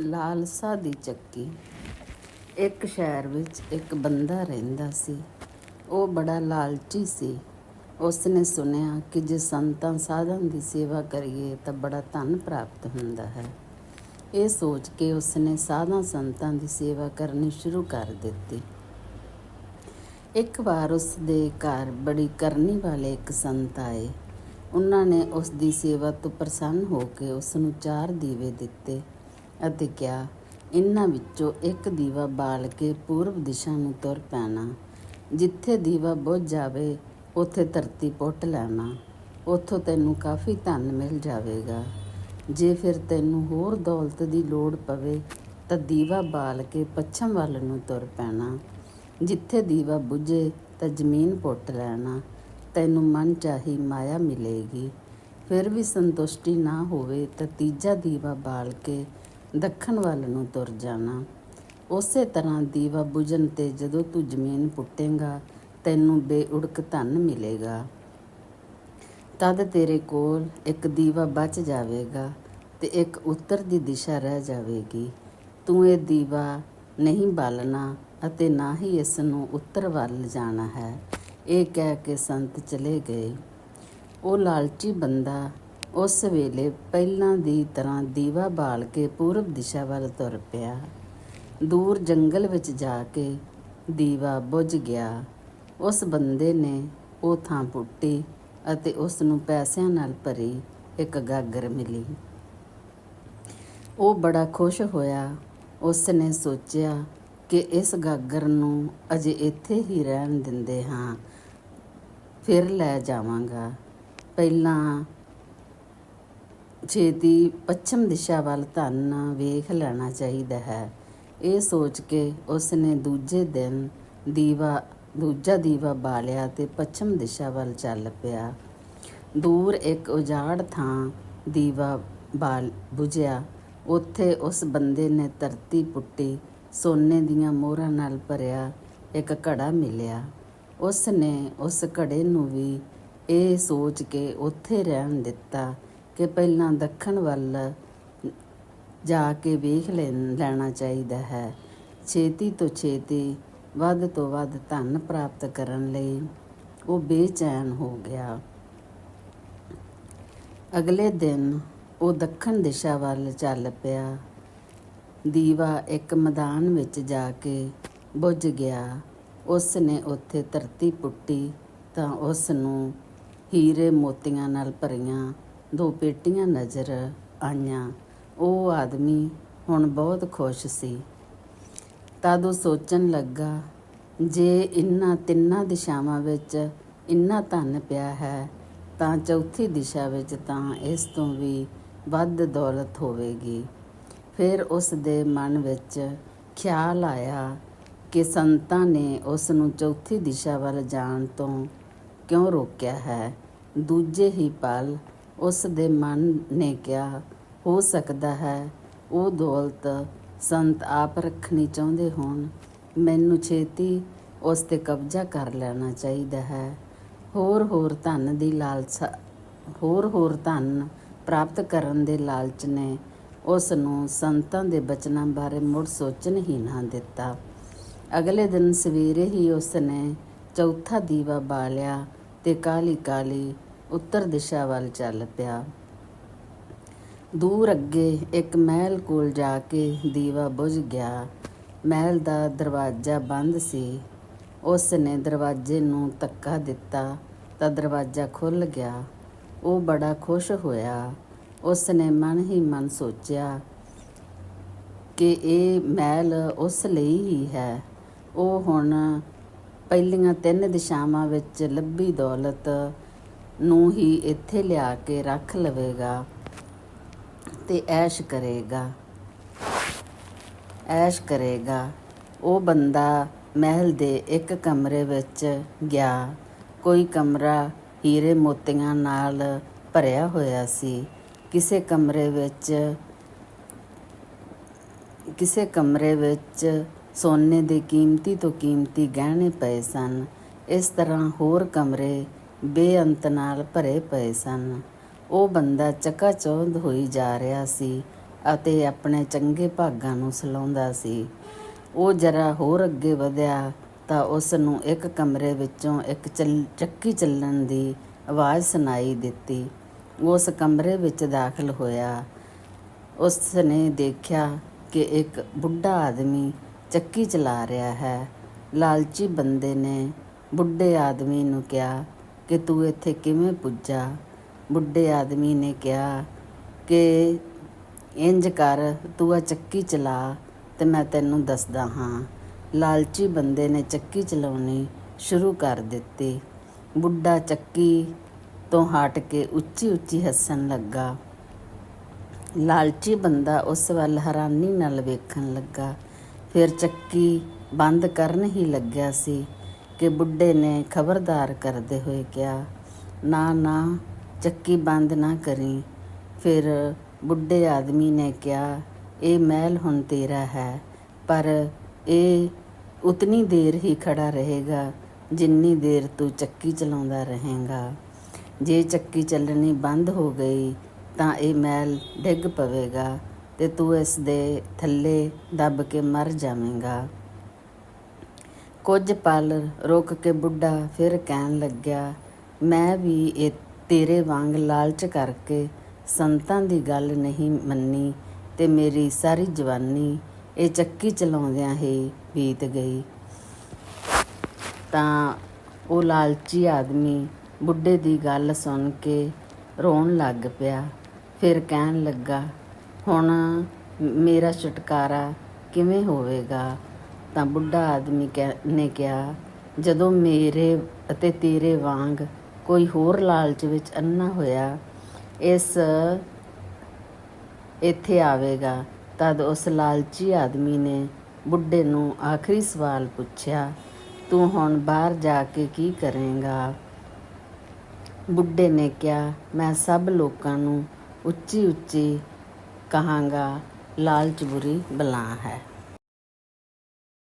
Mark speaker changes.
Speaker 1: ਲਾਲਸਾ ਦੀ ਚੱਕੀ। ਇੱਕ ਸ਼ਹਿਰ ਵਿੱਚ ਇੱਕ ਬੰਦਾ ਰਹਿੰਦਾ ਸੀ। ਉਹ ਬੜਾ ਲਾਲਚੀ ਸੀ। ਉਸ ਨੇ ਸੁਨਿਆ ਕਿ ਜੇ ਸੰਤਾਂ ਸਾਧਾਂ ਦੀ ਸੇਵਾ ਕਰੀਏ ਤਾਂ ਬੜਾ ਧਨ ਪ੍ਰਾਪਤ ਹੁੰਦਾ ਹੈ। ਇਹ ਸੋਚ ਕੇ ਉਸ ਨੇ ਸਾਧਾਂ ਸੰਤਾਂ ਦੀ ਸੇਵਾ ਕਰਨੀ ਸ਼ੁਰੂ ਕਰ ਦਿੱਤੀ। ਇੱਕ ਵਾਰ ਉਸ ਦੇ ਘਰ ਬੜੀ ਕਰਨੀ ਵਾਲੇ ਇੱਕ ਸੰਤ ਆਏ। ਉਹਨਾਂ ਨੇ ਉਸ ਦੀ ਸੇਵਾ ਤੋਂ ਪ੍ਰਸੰਨ ਹੋ ਕੇ ਉਸ ਨੂੰ ਚਾਰ ਦੀਵੇ ਦਿੱਤੇ। ਅਤੇ ਕਿਹਾ ਇਹਨਾਂ ਵਿੱਚੋਂ ਇੱਕ ਦੀਵਾ ਬਾਲ ਕੇ ਪੂਰਬ ਦਿਸ਼ਾ ਨੂੰ ਤੁਰ ਪੈਣਾ। ਜਿੱਥੇ ਦੀਵਾ ਬੁੱਝ ਜਾਵੇ, ਉੱਥੇ ਧਰਤੀ ਪੁੱਟ ਲੈਣਾ। ਉੱਥੋਂ ਤੈਨੂੰ ਕਾਫੀ ਧਨ ਮਿਲ ਜਾਵੇਗਾ। ਜੇ ਫਿਰ ਤੈਨੂੰ ਹੋਰ ਦੌਲਤ ਦੀ ਲੋੜ ਪਵੇ, ਤਾਂ ਦੀਵਾ ਬਾਲ ਕੇ ਪੱਛਮ ਵੱਲ ਨੂੰ ਤੁਰ ਪੈਣਾ। ਜਿੱਥੇ ਦੀਵਾ ਬੁਝੇ, ਤਾਂ ਜ਼ਮੀਨ ਪੁੱਟ ਲੈਣਾ। ਤੈਨੂੰ ਮਨ ਚਾਹੀ ਮਾਇਆ ਮਿਲੇਗੀ। ਫਿਰ ਵੀ ਸੰਤੁਸ਼ਟੀ ਨਾ ਹੋਵੇ, ਤਾਂ ਤੀਜਾ ਦੀਵਾ ਬਾਲ ਕੇ ਦੱਖਣ ਵੱਲ ਨੂੰ ਤੁਰ ਜਾਣਾ। ਉਸੇ ਤਰ੍ਹਾਂ ਦੀਵਾ ਬੁਝਣ ਤੇ ਜਦੋਂ ਤੂੰ ਜ਼ਮੀਨ ਪੁੱਟੇਂਗਾ, ਤੈਨੂੰ ਬੇਉੜਕ ਧਨ ਮਿਲੇਗਾ। ਤਦ ਤੇਰੇ ਕੋਲ ਇੱਕ ਦੀਵਾ ਬਚ ਜਾਵੇਗਾ ਤੇ ਇੱਕ ਉੱਤਰ ਦੀ ਦਿਸ਼ਾ ਰਹਿ ਜਾਵੇਗੀ। ਤੂੰ ਇਹ ਦੀਵਾ ਨਹੀਂ ਬਾਲਣਾ ਅਤੇ ਨਾ ਹੀ ਇਸ ਨੂੰ ਉੱਤਰ ਵੱਲ ਜਾਣਾ ਹੈ। ਇਹ ਕਹਿ ਕੇ ਸੰਤ ਚਲੇ ਗਏ। ਉਹ ਲਾਲਚੀ ਬੰਦਾ ਉਸ ਵੇਲੇ ਪਹਿਲਾਂ ਦੀ ਤਰ੍ਹਾਂ ਦੀਵਾ ਬਾਲ ਕੇ ਪੂਰਬ ਦਿਸ਼ਾ ਵੱਲ ਤੁਰ ਪਿਆ। ਦੂਰ ਜੰਗਲ ਵਿੱਚ ਜਾ ਕੇ ਦੀਵਾ ਬੁਝ ਗਿਆ। ਉਸ ਬੰਦੇ ਨੇ ਉਹ ਥਾਂ ਪੁੱਟੀ ਅਤੇ ਉਸ ਨੂੰ ਪੈਸਿਆਂ ਨਾਲ ਭਰੀ ਇੱਕ ਗਾਗਰ ਮਿਲੀ। ਉਹ ਬੜਾ ਖੁਸ਼ ਹੋਇਆ। ਉਸ ਨੇ ਸੋਚਿਆ ਕਿ ਇਸ ਗਾਗਰ ਨੂੰ ਅਜੇ ਇੱਥੇ ਹੀ ਰਹਿਣ ਦਿੰਦੇ ਹਾਂ। ਫਿਰ ਲੈ ਜਾਵਾਂਗਾ। ਪਹਿਲਾਂ ਛੇਤੀ ਪੱਛਮ ਦਿਸ਼ਾ ਵੱਲ ਧੰਨ ਵੇਖ ਲੈਣਾ ਚਾਹੀਦਾ ਹੈ। ਇਹ ਸੋਚ ਕੇ ਉਸ ਨੇ ਦੂਜੇ ਦਿਨ ਦੀਵਾ, ਦੂਜਾ ਦੀਵਾ ਬਾਲਿਆ ਤੇ ਪੱਛਮ ਦਿਸ਼ਾ ਵੱਲ ਚੱਲ ਪਿਆ। ਦੂਰ ਇੱਕ ਉਜਾੜ ਥਾਂ ਦੀਵਾ ਬਾਲ ਬੁਝਿਆ। ਉੱਥੇ ਉਸ ਬੰਦੇ ਨੇ ਧਰਤੀ ਪੁੱਟੀ, ਸੋਨੇ ਦੀਆਂ ਮੋਹਰਾਂ ਨਾਲ ਭਰਿਆ ਇੱਕ ਘੜਾ ਮਿਲਿਆ। ਉਸ ਨੇ ਉਸ ਘੜੇ ਨੂੰ ਵੀ ਇਹ ਸੋਚ ਕੇ ਉੱਥੇ ਰਹਿਣ ਦਿੱਤਾ। ਕਿ ਪਹਿਲਾਂ ਦੱਖਣ ਵੱਲ ਜਾ ਕੇ ਵੇਖ ਲੈਣ- ਲੈਣਾ ਚਾਹੀਦਾ ਹੈ। ਛੇਤੀ ਤੋਂ ਛੇਤੀ, ਵੱਧ ਤੋਂ ਵੱਧ ਧਨ ਪ੍ਰਾਪਤ ਕਰਨ ਲਈ ਉਹ ਬੇਚੈਨ ਹੋ ਗਿਆ। ਅਗਲੇ ਦਿਨ ਉਹ ਦੱਖਣ ਦਿਸ਼ਾ ਵੱਲ ਚੱਲ ਪਿਆ। ਦੀਵਾ ਇੱਕ ਮੈਦਾਨ ਵਿੱਚ ਜਾ ਕੇ ਬੁੱਝ ਗਿਆ। ਉਸ ਨੇ ਉੱਥੇ ਧਰਤੀ ਪੁੱਟੀ ਤਾਂ ਉਸ ਨੂੰ ਹੀਰੇ ਮੋਤੀਆਂ ਨਾਲ ਭਰੀਆਂ ਦੋ ਪੇਟੀਆਂ ਨਜ਼ਰ ਆਈਆਂ। ਉਹ ਆਦਮੀ ਹੁਣ ਬਹੁਤ ਖੁਸ਼ ਸੀ। ਤਦ ਉਹ ਸੋਚਣ ਲੱਗਾ, ਜੇ ਇਨ੍ਹਾਂ ਤਿੰਨਾਂ ਦਿਸ਼ਾਵਾਂ ਵਿੱਚ ਇੰਨਾ ਧਨ ਪਿਆ ਹੈ, ਤਾਂ ਚੌਥੀ ਦਿਸ਼ਾ ਵਿੱਚ ਤਾਂ ਇਸ ਤੋਂ ਵੀ ਵੱਧ ਦੌਲਤ ਹੋਵੇਗੀ। ਫਿਰ ਉਸ ਦੇ ਮਨ ਵਿੱਚ ਖਿਆਲ ਆਇਆ ਕਿ ਸੰਤਾਂ ਨੇ ਉਸ ਨੂੰ ਚੌਥੀ ਦਿਸ਼ਾ ਵੱਲ ਜਾਣ ਤੋਂ ਕਿਉਂ ਰੋਕਿਆ ਹੈ। ਦੂਜੇ ਹੀ ਪਲ ਉਸ ਦੇ ਮਨ ਨੇ ਕਿਹਾ, ਹੋ ਸਕਦਾ ਹੈ ਉਹ ਦੌਲਤ ਸੰਤ ਆਪ ਰੱਖਣੀ ਚਾਹੁੰਦੇ ਹੋਣ। ਮੈਨੂੰ ਛੇਤੀ ਉਸ ਤੇ ਕਬਜ਼ਾ ਕਰ ਲੈਣਾ ਚਾਹੀਦਾ ਹੈ। ਹੋਰ ਹੋਰ ਧਨ ਦੀ ਲਾਲਸਾ, ਹੋਰ ਹੋਰ ਧਨ ਪ੍ਰਾਪਤ ਕਰਨ ਦੇ ਲਾਲਚ ਨੇ ਉਸ ਨੂੰ ਸੰਤਾਂ ਦੇ ਬਚਨਾਂ ਬਾਰੇ ਮੁੜ ਸੋਚਣ ਹੀ ਨਾ ਦਿੱਤਾ। ਅਗਲੇ ਦਿਨ ਸਵੇਰੇ ਹੀ ਉਸ ਨੇ ਚੌਥਾ ਦੀਵਾ ਬਾਲਿਆ ਤੇ ਕਾਲੀ ਕਾਲੀ ਉੱਤਰ ਦਿਸ਼ਾ ਵੱਲ ਚੱਲ ਪਿਆ। ਦੂਰ ਅੱਗੇ ਇੱਕ ਮਹਿਲ ਕੋਲ ਜਾ ਕੇ ਦੀਵਾ ਬੁਝ ਗਿਆ। ਮਹਿਲ ਦਾ ਦਰਵਾਜ਼ਾ ਬੰਦ ਸੀ। ਉਸ ਨੇ ਦਰਵਾਜ਼ੇ ਨੂੰ ਧੱਕਾ ਦਿੱਤਾ ਤਾਂ ਦਰਵਾਜ਼ਾ ਖੁੱਲ ਗਿਆ। ਉਹ ਬੜਾ ਖੁਸ਼ ਹੋਇਆ। ਉਸ ਨੇ ਮਨ ਹੀ ਮਨ ਸੋਚਿਆ ਕਿ ਇਹ ਮਹਿਲ ਉਸ ਲਈ ਹੀ ਹੈ। ਉਹ ਹੁਣ ਪਹਿਲੀਆਂ ਤਿੰਨ ਦਿਸ਼ਾਵਾਂ ਵਿੱਚ ਲੱਭੀ ਦੌਲਤ ਨੂੰ ਹੀ ਇੱਥੇ ਲਿਆ ਕੇ ਰੱਖ ਲਵੇਗਾ ਤੇ ਐਸ਼ ਕਰੇਗਾ। ਐਸ਼ ਕਰੇਗਾ। ਉਹ ਬੰਦਾ ਮਹਿਲ ਦੇ ਇੱਕ ਕਮਰੇ ਵਿੱਚ ਗਿਆ। ਕੋਈ ਕਮਰਾ ਹੀਰੇ ਮੋਤੀਆਂ ਨਾਲ ਭਰਿਆ ਹੋਇਆ ਸੀ। ਕਿਸੇ ਕਮਰੇ ਵਿੱਚ, ਕਿਸੇ ਕਮਰੇ ਵਿੱਚ ਸੋਨੇ ਦੇ ਕੀਮਤੀ ਤੋਂ ਕੀਮਤੀ ਗਹਿਣੇ ਪਏ ਸਨ। ਇਸ ਤਰ੍ਹਾਂ ਹੋਰ ਕਮਰੇ ਬੇਅੰਤ ਨਾਲ ਭਰੇ ਪਏ ਸਨ। ਉਹ ਬੰਦਾ ਚਕਾਚੌਂਧ ਹੋਈ ਜਾ ਰਿਹਾ ਸੀ ਅਤੇ ਆਪਣੇ ਚੰਗੇ ਭਾਗਾਂ ਨੂੰ ਸਲਾਉਂਦਾ ਸੀ। ਉਹ ਜਰਾ ਹੋਰ ਅੱਗੇ ਵਧਿਆ ਤਾਂ ਉਸ ਨੂੰ ਇੱਕ ਕਮਰੇ ਵਿੱਚੋਂ ਇੱਕ ਚੱਲ- ਚੱਕੀ ਚੱਲਣ ਦੀ ਆਵਾਜ਼ ਸੁਣਾਈ ਦਿੱਤੀ। ਉਸ ਕਮਰੇ ਵਿੱਚ ਦਾਖਲ ਹੋਇਆ। ਉਸ ਨੇ ਦੇਖਿਆ ਕਿ ਇੱਕ ਬੁੱਢਾ ਆਦਮੀ ਚੱਕੀ ਚਲਾ ਰਿਹਾ ਹੈ। ਲਾਲਚੀ ਬੰਦੇ ਨੇ ਬੁੱਢੇ ਆਦਮੀ ਨੂੰ ਕਿਹਾ ਕਿ ਤੂੰ ਇੱਥੇ ਕਿਵੇਂ ਪੁੱਜਾ? ਬੁੱਢੇ ਆਦਮੀ ਨੇ ਕਿਹਾ ਕਿ ਇੰਜ ਕਰ, ਤੂੰ ਆ ਚੱਕੀ ਚਲਾ ਤੇ ਮੈਂ ਤੈਨੂੰ ਦੱਸਦਾ ਹਾਂ। ਲਾਲਚੀ ਬੰਦੇ ਨੇ ਚੱਕੀ ਚਲਾਉਣੀ ਸ਼ੁਰੂ ਕਰ ਦਿੱਤੀ। ਬੁੱਢਾ ਚੱਕੀ ਤੋਂ ਹਟ ਕੇ ਉੱਚੀ ਉੱਚੀ ਹੱਸਣ ਲੱਗਾ। ਲਾਲਚੀ ਬੰਦਾ ਉਸ ਵੱਲ ਹੈਰਾਨੀ ਨਾਲ ਵੇਖਣ ਲੱਗਾ। ਫਿਰ ਚੱਕੀ ਬੰਦ ਕਰਨ ਹੀ ਲੱਗਿਆ ਸੀ। ਕਿ ਬੁੱਢੇ ਨੇ ਖਬਰਦਾਰ ਕਰਦੇ ਹੋਏ ਕਿਹਾ, ਨਾ ਨਾ, ਚੱਕੀ ਬੰਦ ਨਾ ਕਰੀ। ਫਿਰ ਬੁੱਢੇ ਆਦਮੀ ਨੇ ਕਿਹਾ, ਇਹ ਮਹਿਲ ਹੁਣ ਤੇਰਾ ਹੈ, ਪਰ ਇਹ ਉਤਨੀ ਦੇਰ ਹੀ ਖੜਾ ਰਹੇਗਾ, ਜਿੰਨੀ ਦੇਰ ਤੂੰ ਚੱਕੀ ਚਲਾਉਂਦਾ ਰਹੇਗਾ। ਜੇ ਚੱਕੀ ਚੱਲਣੀ ਬੰਦ ਹੋ ਗਈ, ਤਾਂ ਇਹ ਮਹਿਲ ਡਿੱਗ ਪਵੇਗਾ ਤੇ ਤੂੰ ਇਸ ਦੇ ਥੱਲੇ ਦੱਬ ਕੇ ਮਰ ਜਾਵੇਂਗਾ। ਕੁਝ ਪਲ ਰੁਕ ਕੇ ਬੁੱਢਾ ਫਿਰ ਕਹਿਣ ਲੱਗਿਆ, ਮੈਂ ਵੀ ਇਹ ਤੇਰੇ ਵਾਂਗ ਲਾਲਚ ਕਰਕੇ ਸੰਤਾਂ ਦੀ ਗੱਲ ਨਹੀਂ ਮੰਨੀ ਤੇ ਮੇਰੀ ਸਾਰੀ ਜਵਾਨੀ ਇਹ ਚੱਕੀ ਚਲਾਉਂਦਿਆਂ ਹੀ ਬੀਤ ਗਈ। ਤਾਂ ਉਹ ਲਾਲਚੀ ਆਦਮੀ ਬੁੱਢੇ ਦੀ ਗੱਲ ਸੁਣ ਕੇ ਰੋਣ ਲੱਗ ਪਿਆ, ਫਿਰ ਕਹਿਣ ਲੱਗਾ, ਹੁਣ ਮੇਰਾ ਛੁਟਕਾਰਾ ਕਿਵੇਂ ਹੋਵੇਗਾ? ਤਾਂ ਬੁੱਢਾ ਆਦਮੀ ਕਹਿ- ਨੇ ਕਿਹਾ, ਜਦੋਂ ਮੇਰੇ ਅਤੇ ਤੇਰੇ ਵਾਂਗ ਕੋਈ ਹੋਰ ਲਾਲਚ ਵਿੱਚ ਅੰਨਾ ਹੋਇਆ, ਇਸ ਇੱਥੇ ਆਵੇਗਾ। ਤਦ ਉਸ ਲਾਲਚੀ ਆਦਮੀ ਨੇ ਬੁੱਢੇ ਨੂੰ ਆਖਰੀ ਸਵਾਲ ਪੁੱਛਿਆ, ਤੂੰ ਹੁਣ ਬਾਹਰ ਜਾ ਕੇ ਕੀ ਕਰੇਂਗਾ? ਬੁੱਢੇ ਨੇ ਕਿਹਾ, ਮੈਂ ਸਭ ਲੋਕਾਂ ਨੂੰ ਉੱਚੀ ਉੱਚੀ ਕਹਾਂਗਾ, ਲਾਲਚ ਬੁਰੀ ਬਲਾ ਹੈ।